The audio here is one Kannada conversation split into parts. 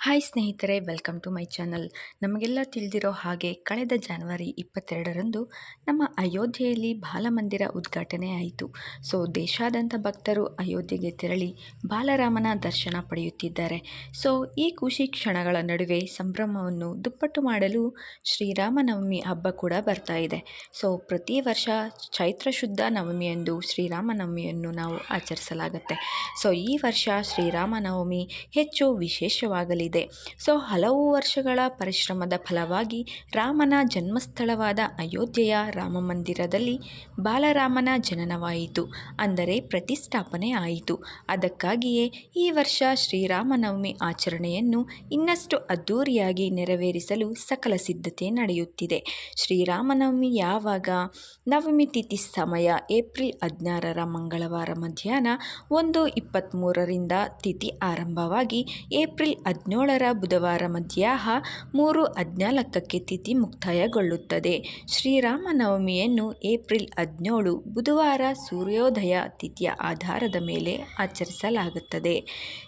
ಹಾಯ್ ಸ್ನೇಹಿತರೆ ವೆಲ್ಕಮ್ ಟು ಮೈ ಚಾನಲ್ ನಮಗೆಲ್ಲ ತಿಳಿದಿರೋ ಹಾಗೆ ಕಳೆದ ಜನವರಿ ಇಪ್ಪತ್ತೆರಡರಂದು ನಮ್ಮ ಅಯೋಧ್ಯೆಯಲ್ಲಿ ಬಾಲಮಂದಿರ ಉದ್ಘಾಟನೆ ಆಯಿತು. ಸೊ ದೇಶಾದ್ಯಂತ ಭಕ್ತರು ಅಯೋಧ್ಯೆಗೆ ತೆರಳಿ ಬಾಲರಾಮನ ದರ್ಶನ ಪಡೆಯುತ್ತಿದ್ದಾರೆ. ಸೊ ಈ ಖುಷಿ ಕ್ಷಣಗಳ ನಡುವೆ ಸಂಭ್ರಮವನ್ನು ದುಪ್ಪಟ್ಟು ಮಾಡಲು ಶ್ರೀರಾಮನವಮಿ ಹಬ್ಬ ಕೂಡ ಬರ್ತಾ ಇದೆ. ಸೊ ಪ್ರತಿ ವರ್ಷ ಚೈತ್ರ ಶುದ್ಧ ನವಮಿಯಂದು ಶ್ರೀರಾಮನವಮಿಯನ್ನು ನಾವು ಆಚರಿಸಲಾಗುತ್ತೆ. ಸೊ ಈ ವರ್ಷ ಶ್ರೀರಾಮನವಮಿ ಹೆಚ್ಚು ವಿಶೇಷವಾಗಲಿದೆ ಸೊ, ಹಲವು ವರ್ಷಗಳ ಪರಿಶ್ರಮದ ಫಲವಾಗಿ ರಾಮನ ಜನ್ಮಸ್ಥಳವಾದ ಅಯೋಧ್ಯೆಯ ರಾಮ ಮಂದಿರದಲ್ಲಿ ಬಾಲರಾಮನ ಜನನವಾಯಿತು. ಅಂದರೆ ಪ್ರತಿಷ್ಠಾಪನೆ ಆಯಿತು. ಅದಕ್ಕಾಗಿಯೇ ಈ ವರ್ಷ ಶ್ರೀರಾಮನವಮಿ ಆಚರಣೆಯನ್ನು ಇನ್ನಷ್ಟು ಅದ್ಧೂರಿಯಾಗಿ ನೆರವೇರಿಸಲು ಸಕಲ ಸಿದ್ಧತೆ ನಡೆಯುತ್ತಿದೆ. ಶ್ರೀರಾಮನವಮಿ ಯಾವಾಗ? ನವಮಿ ತಿಥಿ ಸಮಯ, ಏಪ್ರಿಲ್ ಹದಿನಾರರ ಮಂಗಳವಾರ ಮಧ್ಯಾಹ್ನ ಒಂದು ಇಪ್ಪತ್ತ್ಮೂರರಿಂದ ತಿಥಿ ಆರಂಭವಾಗಿ ಏಪ್ರಿಲ್ ಹದಿನೇಳರ ಬುಧವಾರ ಮಧ್ಯಾಹ್ನ ಮೂರು ಹದಿನಾಲ್ಕಕ್ಕೆ ತಿಥಿ ಮುಕ್ತಾಯಗೊಳ್ಳುತ್ತದೆ. ಶ್ರೀರಾಮನವಮಿಯನ್ನು ಏಪ್ರಿಲ್ ಹದಿನೇಳು ಬುಧವಾರ ಸೂರ್ಯೋದಯ ತಿಥಿಯ ಆಧಾರದ ಮೇಲೆ ಆಚರಿಸಲಾಗುತ್ತದೆ.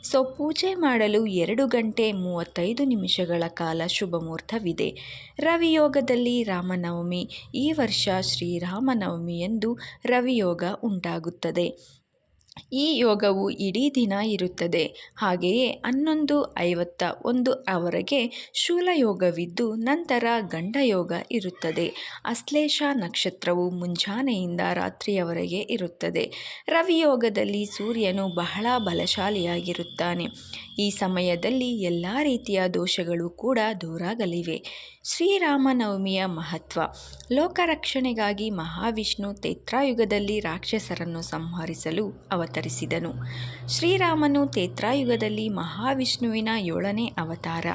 ಸೊ ಪೂಜೆ ಮಾಡಲು ಎರಡು ಗಂಟೆ ಮೂವತ್ತೈದು ನಿಮಿಷಗಳ ಕಾಲ ಶುಭ ಮುಹೂರ್ತವಿದೆ. ರವಿಯೋಗದಲ್ಲಿ ರಾಮನವಮಿ ಈ ವರ್ಷ ಶ್ರೀರಾಮನವಮಿಯಂದು ರವಿಯೋಗ ಉಂಟಾಗುತ್ತದೆ. ಈ ಯೋಗವು ಇಡೀ ದಿನ ಇರುತ್ತದೆ. ಹಾಗೆಯೇ ಹನ್ನೊಂದು ಐವತ್ತ ಒಂದು ಅವರೆಗೆ ಶೂಲಯೋಗವಿದ್ದು ನಂತರ ಗಂಡಯೋಗ ಇರುತ್ತದೆ. ಅಶ್ಲೇಷ ನಕ್ಷತ್ರವು ಮುಂಜಾನೆಯಿಂದ ರಾತ್ರಿಯವರೆಗೆ ಇರುತ್ತದೆ. ರವಿಯೋಗದಲ್ಲಿ ಸೂರ್ಯನು ಬಹಳ ಬಲಶಾಲಿಯಾಗಿರುತ್ತಾನೆ. ಈ ಸಮಯದಲ್ಲಿ ಎಲ್ಲ ರೀತಿಯ ದೋಷಗಳು ಕೂಡ ದೂರಾಗಲಿವೆ. ಶ್ರೀರಾಮನವಮಿಯ ಮಹತ್ವ. ಲೋಕರಕ್ಷಣೆಗಾಗಿ ಮಹಾವಿಷ್ಣು ತೇತ್ರಾಯುಗದಲ್ಲಿ ರಾಕ್ಷಸರನ್ನು ಸಂಹರಿಸಲು ಅವತರಿಸಿದನು. ಶ್ರೀರಾಮನು ತೇತ್ರಾಯುಗದಲ್ಲಿ ಮಹಾವಿಷ್ಣುವಿನ ಏಳನೇ ಅವತಾರ.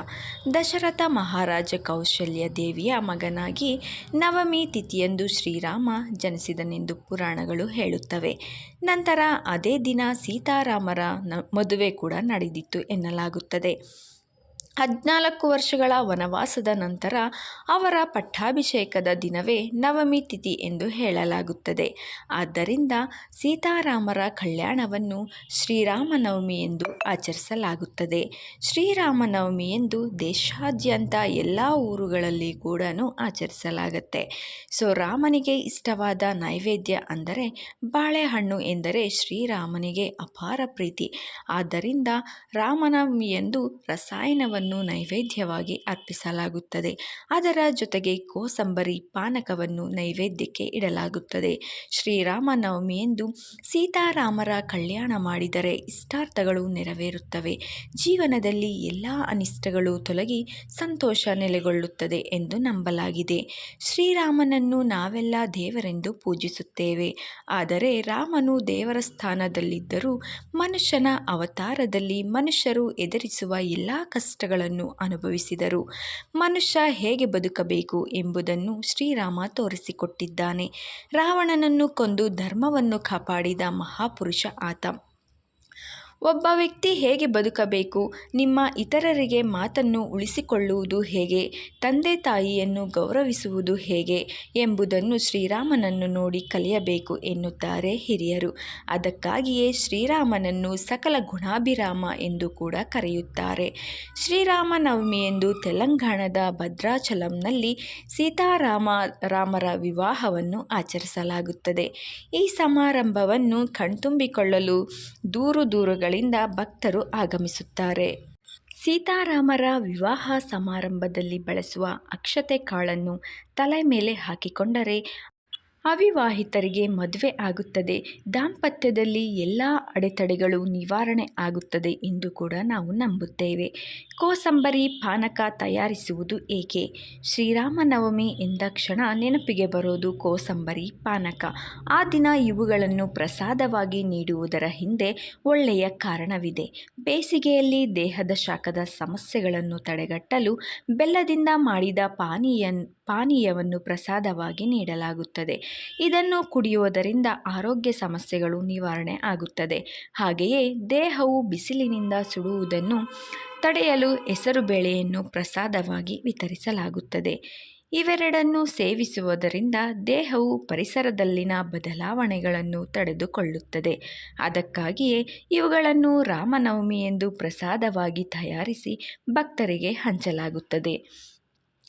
ದಶರಥ ಮಹಾರಾಜ ಕೌಶಲ್ಯ ದೇವಿಯ ಮಗನಾಗಿ ನವಮಿ ತಿಥಿಯಂದು ಶ್ರೀರಾಮ ಜನಿಸಿದನೆಂದು ಪುರಾಣಗಳು ಹೇಳುತ್ತವೆ. ನಂತರ ಅದೇ ದಿನ ಸೀತಾರಾಮರ ಮದುವೆ ಕೂಡ ನಡೆದಿತ್ತು ಎನ್ನಲಾಗುತ್ತದೆ. ಹದಿನಾಲ್ಕು ವರ್ಷಗಳ ವನವಾಸದ ನಂತರ ಅವರ ಪಟ್ಟಾಭಿಷೇಕದ ದಿನವೇ ನವಮಿ ತಿಥಿ ಎಂದು ಹೇಳಲಾಗುತ್ತದೆ. ಆದ್ದರಿಂದ ಸೀತಾರಾಮರ ಕಲ್ಯಾಣವನ್ನು ಶ್ರೀರಾಮನವಮಿ ಎಂದು ಆಚರಿಸಲಾಗುತ್ತದೆ. ಶ್ರೀರಾಮನವಮಿ ಎಂದು ದೇಶಾದ್ಯಂತ ಎಲ್ಲ ಊರುಗಳಲ್ಲಿ ಕೂಡ ಆಚರಿಸಲಾಗುತ್ತೆ. ಸೊ, ರಾಮನಿಗೆ ಇಷ್ಟವಾದ ನೈವೇದ್ಯ ಅಂದರೆ ಬಾಳೆಹಣ್ಣು ಎಂದರೆ ಶ್ರೀರಾಮನಿಗೆ ಅಪಾರ ಪ್ರೀತಿ. ಆದ್ದರಿಂದ ರಾಮನವಮಿಯಂದು ರಸಾಯನವನ್ನು ನೈವೇದ್ಯವಾಗಿ ಅರ್ಪಿಸಲಾಗುತ್ತದೆ. ಅದರ ಜೊತೆಗೆ ಕೋಸಂಬರಿ ಪಾನಕವನ್ನು ನೈವೇದ್ಯಕ್ಕೆ ಇಡಲಾಗುತ್ತದೆ. ಶ್ರೀರಾಮನವಮಿಯೆಂದು ಸೀತಾರಾಮರ ಕಲ್ಯಾಣ ಮಾಡಿದರೆ ಇಷ್ಟಾರ್ಥಗಳು ನೆರವೇರುತ್ತವೆ. ಜೀವನದಲ್ಲಿ ಎಲ್ಲ ಅನಿಷ್ಟಗಳು ತೊಲಗಿ ಸಂತೋಷ ನೆಲೆಗೊಳ್ಳುತ್ತದೆ ಎಂದು ನಂಬಲಾಗಿದೆ. ಶ್ರೀರಾಮನನ್ನು ನಾವೆಲ್ಲ ದೇವರೆಂದು ಪೂಜಿಸುತ್ತೇವೆ. ಆದರೆ ರಾಮನು ದೇವರ ಸ್ಥಾನದಲ್ಲಿದ್ದರೂ ಮನುಷ್ಯನ ಅವತಾರದಲ್ಲಿ ಮನುಷ್ಯರು ಎದುರಿಸುವ ಎಲ್ಲ ಕಷ್ಟಗಳನ್ನು ಅನುಭವಿಸಿದರು. ಮನುಷ್ಯ ಹೇಗೆ ಬದುಕಬೇಕು ಎಂಬುದನ್ನು ಶ್ರೀರಾಮ ತೋರಿಸಿಕೊಟ್ಟಿದ್ದಾನೆ. ರಾವಣನನ್ನು ಕೊಂದು ಧರ್ಮವನ್ನು ಕಾಪಾಡಿದ ಮಹಾಪುರುಷ ಆತ. ಒಬ್ಬ ವ್ಯಕ್ತಿ ಹೇಗೆ ಬದುಕಬೇಕು? ನಿಮ್ಮ ಇತರರಿಗೆ ಮಾತನ್ನು ಉಳಿಸಿಕೊಳ್ಳುವುದು ಹೇಗೆ? ತಂದೆ ತಾಯಿಯನ್ನು ಗೌರವಿಸುವುದು ಹೇಗೆ? ಎಂಬುದನ್ನು ಶ್ರೀರಾಮನನ್ನು ನೋಡಿ ಕಲಿಯಬೇಕು ಎನ್ನುತ್ತಾರೆ ಹಿರಿಯರು. ಅದಕ್ಕಾಗಿಯೇ ಶ್ರೀರಾಮನನ್ನು ಸಕಲ ಗುಣಾಭಿರಾಮ ಎಂದು ಕೂಡ ಕರೆಯುತ್ತಾರೆ. ಶ್ರೀರಾಮನವಮಿಯಂದು ತೆಲಂಗಾಣದ ಭದ್ರಾಚಲಂನಲ್ಲಿ ಸೀತಾರಾಮ ರಾಮರ ವಿವಾಹವನ್ನು ಆಚರಿಸಲಾಗುತ್ತದೆ. ಈ ಸಮಾರಂಭವನ್ನು ಕಣ್ತುಂಬಿಕೊಳ್ಳಲು ದೂರು ದೂರುಗಳಿಂದ ಭಕ್ತರು ಆಗಮಿಸುತ್ತಾರೆ. ಸೀತಾರಾಮರ ವಿವಾಹ ಸಮಾರಂಭದಲ್ಲಿ ಬಳಸುವ ಅಕ್ಷತೆ ಕಾಳನ್ನು ತಲೆ ಮೇಲೆ ಹಾಕಿಕೊಂಡರೆ ಅವಿವಾಹಿತರಿಗೆ ಮದುವೆ ಆಗುತ್ತದೆ. ದಾಂಪತ್ಯದಲ್ಲಿ ಎಲ್ಲ ಅಡೆತಡೆಗಳು ನಿವಾರಣೆ ಆಗುತ್ತದೆ ಎಂದು ಕೂಡ ನಾವು ನಂಬುತ್ತೇವೆ. ಕೋಸಂಬರಿ ಪಾನಕ ತಯಾರಿಸುವುದು ಏಕೆ? ಶ್ರೀರಾಮನವಮಿ ಎಂದಾಕ್ಷಣ ನೆನಪಿಗೆ ಬರೋದು ಕೋಸಂಬರಿ ಪಾನಕ. ಆ ದಿನ ಇವುಗಳನ್ನು ಪ್ರಸಾದವಾಗಿ ನೀಡುವುದರ ಹಿಂದೆ ಒಳ್ಳೆಯ ಕಾರಣವಿದೆ. ಬೇಸಿಗೆಯಲ್ಲಿ ದೇಹದ ಶಾಖದ ಸಮಸ್ಯೆಗಳನ್ನು ತಡೆಗಟ್ಟಲು ಬೆಲ್ಲದಿಂದ ಮಾಡಿದ ಪಾನೀಯ ಪಾನೀಯವನ್ನು ಪ್ರಸಾದವಾಗಿ ನೀಡಲಾಗುತ್ತದೆ. ಇದನ್ನು ಕುಡಿಯುವುದರಿಂದ ಆರೋಗ್ಯ ಸಮಸ್ಯೆಗಳು ನಿವಾರಣೆ ಆಗುತ್ತದೆ. ಹಾಗೆಯೇ ದೇಹವು ಬಿಸಿಲಿನಿಂದ ಸುಡುವುದನ್ನು ತಡೆಯಲು ಹೆಸರುಬೇಳೆಯನ್ನು ಪ್ರಸಾದವಾಗಿ ವಿತರಿಸಲಾಗುತ್ತದೆ. ಇವೆರಡನ್ನು ಸೇವಿಸುವುದರಿಂದ ದೇಹವು ಪರಿಸರದಲ್ಲಿನ ಬದಲಾವಣೆಗಳನ್ನು ತಡೆದುಕೊಳ್ಳುತ್ತದೆ. ಅದಕ್ಕಾಗಿಯೇ ಇವುಗಳನ್ನು ರಾಮನವಮಿ ಎಂದು ಪ್ರಸಾದವಾಗಿ ತಯಾರಿಸಿ ಭಕ್ತರಿಗೆ ಹಂಚಲಾಗುತ್ತದೆ.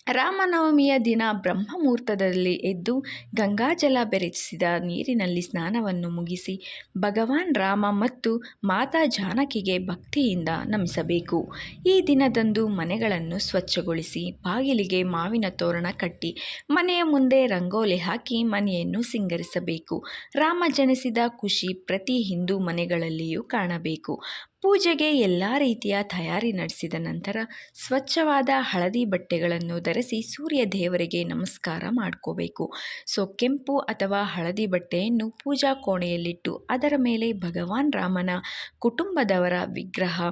ರಾಮನವಮಿಯ ದಿನ ಬ್ರಹ್ಮಮುಹೂರ್ತದಲ್ಲಿ ಎದ್ದು ಗಂಗಾಜಲ ಬೆರೆಸಿದ ನೀರಿನಲ್ಲಿ ಸ್ನಾನವನ್ನು ಮುಗಿಸಿ ಭಗವಾನ್ ರಾಮ ಮತ್ತು ಮಾತಾ ಜಾನಕಿಗೆ ಭಕ್ತಿಯಿಂದ ನಮಿಸಬೇಕು. ಈ ದಿನದಂದು ಮನೆಗಳನ್ನು ಸ್ವಚ್ಛಗೊಳಿಸಿ ಬಾಗಿಲಿಗೆ ಮಾವಿನ ತೋರಣ ಕಟ್ಟಿ ಮನೆಯ ಮುಂದೆ ರಂಗೋಲಿ ಹಾಕಿ ಮನೆಯನ್ನು ಸಿಂಗರಿಸಬೇಕು. ರಾಮ ಜನಿಸಿದ ಖುಷಿ ಪ್ರತಿ ಹಿಂದೂ ಮನೆಗಳಲ್ಲಿಯೂ ಕಾಣಬೇಕು. ಪೂಜೆಗೆ ಎಲ್ಲ ರೀತಿಯ ತಯಾರಿ ನಡೆಸಿದ ನಂತರ ಸ್ವಚ್ಛವಾದ ಹಳದಿ ಬಟ್ಟೆಗಳನ್ನು ಧರಿಸಿ ಸೂರ್ಯ ದೇವರಿಗೆ ನಮಸ್ಕಾರ ಮಾಡ್ಕೋಬೇಕು. ಸೊ, ಕೆಂಪು ಅಥವಾ ಹಳದಿ ಬಟ್ಟೆಯನ್ನು ಪೂಜಾ ಕೋಣೆಯಲ್ಲಿಟ್ಟು ಅದರ ಮೇಲೆ ಭಗವಾನ್ ರಾಮನ ಕುಟುಂಬದವರ ವಿಗ್ರಹ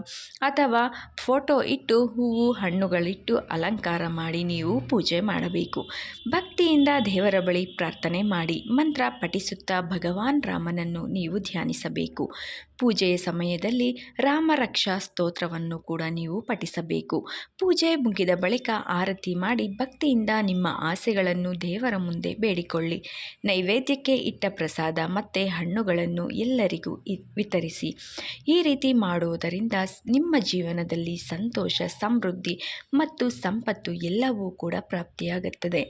ಅಥವಾ ಫೋಟೋ ಇಟ್ಟು ಹೂವು, ಹಣ್ಣುಗಳಿಟ್ಟು ಅಲಂಕಾರ ಮಾಡಿ ನೀವು ಪೂಜೆ ಮಾಡಬೇಕು. ಭಕ್ತಿಯಿಂದ ದೇವರ ಬಳಿ ಪ್ರಾರ್ಥನೆ ಮಾಡಿ ಮಂತ್ರ ಪಠಿಸುತ್ತಾ ಭಗವಾನ್ ರಾಮನನ್ನು ನೀವು ಧ್ಯಾನಿಸಬೇಕು. ಪೂಜೆಯ ಸಮಯದಲ್ಲಿ ರಾಮರಕ್ಷಾ ಸ್ತೋತ್ರವನ್ನು ಕೂಡ ನೀವು ಪಠಿಸಬೇಕು. ಪೂಜೆ ಮುಗಿದ ಬಳಿಕ ಆರತಿ ಮಾಡಿ ಭಕ್ತಿಯಿಂದ ನಿಮ್ಮ ಆಸೆಗಳನ್ನು ದೇವರ ಮುಂದೆ ಬೇಡಿಕೊಳ್ಳಿ. ನೈವೇದ್ಯಕ್ಕೆ ಇಟ್ಟ ಪ್ರಸಾದ ಮತ್ತು ಹಣ್ಣುಗಳನ್ನು ಎಲ್ಲರಿಗೂ ವಿತರಿಸಿ. ಈ ರೀತಿ ಮಾಡುವುದರಿಂದ ನಿಮ್ಮ ಜೀವನದಲ್ಲಿ ಸಂತೋಷ, ಸಮೃದ್ಧಿ ಮತ್ತು ಸಂಪತ್ತು ಎಲ್ಲವೂ ಕೂಡ ಪ್ರಾಪ್ತಿಯಾಗುತ್ತದೆ.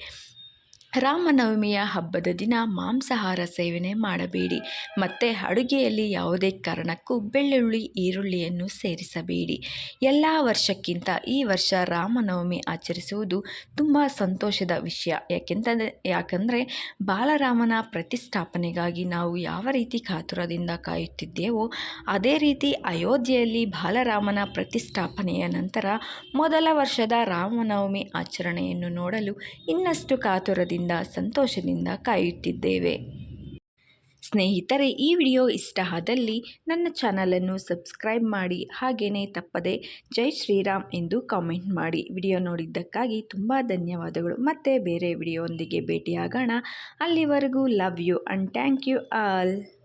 ರಾಮನವಮಿಯ ಹಬ್ಬದ ದಿನ ಮಾಂಸಾಹಾರ ಸೇವನೆ ಮಾಡಬೇಡಿ. ಮತ್ತು ಅಡುಗೆಯಲ್ಲಿ ಯಾವುದೇ ಕಾರಣಕ್ಕೂ ಬೆಳ್ಳುಳ್ಳಿ, ಈರುಳ್ಳಿಯನ್ನು ಸೇರಿಸಬೇಡಿ. ಎಲ್ಲ ವರ್ಷಕ್ಕಿಂತ ಈ ವರ್ಷ ರಾಮನವಮಿ ಆಚರಿಸುವುದು ತುಂಬ ಸಂತೋಷದ ವಿಷಯ. ಯಾಕೆಂತಂದರೆ, ಯಾಕಂದರೆ ಬಾಲರಾಮನ ಪ್ರತಿಷ್ಠಾಪನೆಗಾಗಿ ನಾವು ಯಾವ ರೀತಿ ಕಾತುರದಿಂದ ಕಾಯುತ್ತಿದ್ದೇವೋ, ಅದೇ ರೀತಿ ಅಯೋಧ್ಯೆಯಲ್ಲಿ ಬಾಲರಾಮನ ಪ್ರತಿಷ್ಠಾಪನೆಯ ನಂತರ ಮೊದಲ ವರ್ಷದ ರಾಮನವಮಿ ಆಚರಣೆಯನ್ನು ನೋಡಲು ಇನ್ನಷ್ಟು ಕಾತುರದಿಂದ ಸಂತೋಷದಿಂದ ಕಾಯುತ್ತಿದ್ದೇವೆ. ಸ್ನೇಹಿತರೆ, ಈ ವಿಡಿಯೋ ಇಷ್ಟ ಆದಲ್ಲಿ ನನ್ನ ಚಾನಲನ್ನು ಸಬ್ಸ್ಕ್ರೈಬ್ ಮಾಡಿ ಹಾಗೆಯೇ ತಪ್ಪದೆ ಜೈ ಶ್ರೀರಾಮ್ ಎಂದು ಕಾಮೆಂಟ್ ಮಾಡಿ. ವಿಡಿಯೋ ನೋಡಿದ್ದಕ್ಕಾಗಿ ತುಂಬ ಧನ್ಯವಾದಗಳು. ಮತ್ತೆ ಬೇರೆ ವಿಡಿಯೋ ಒಂದಿಗೆ ಭೇಟಿಯಾಗೋಣ. ಅಲ್ಲಿವರೆಗೂ love you and thank you all.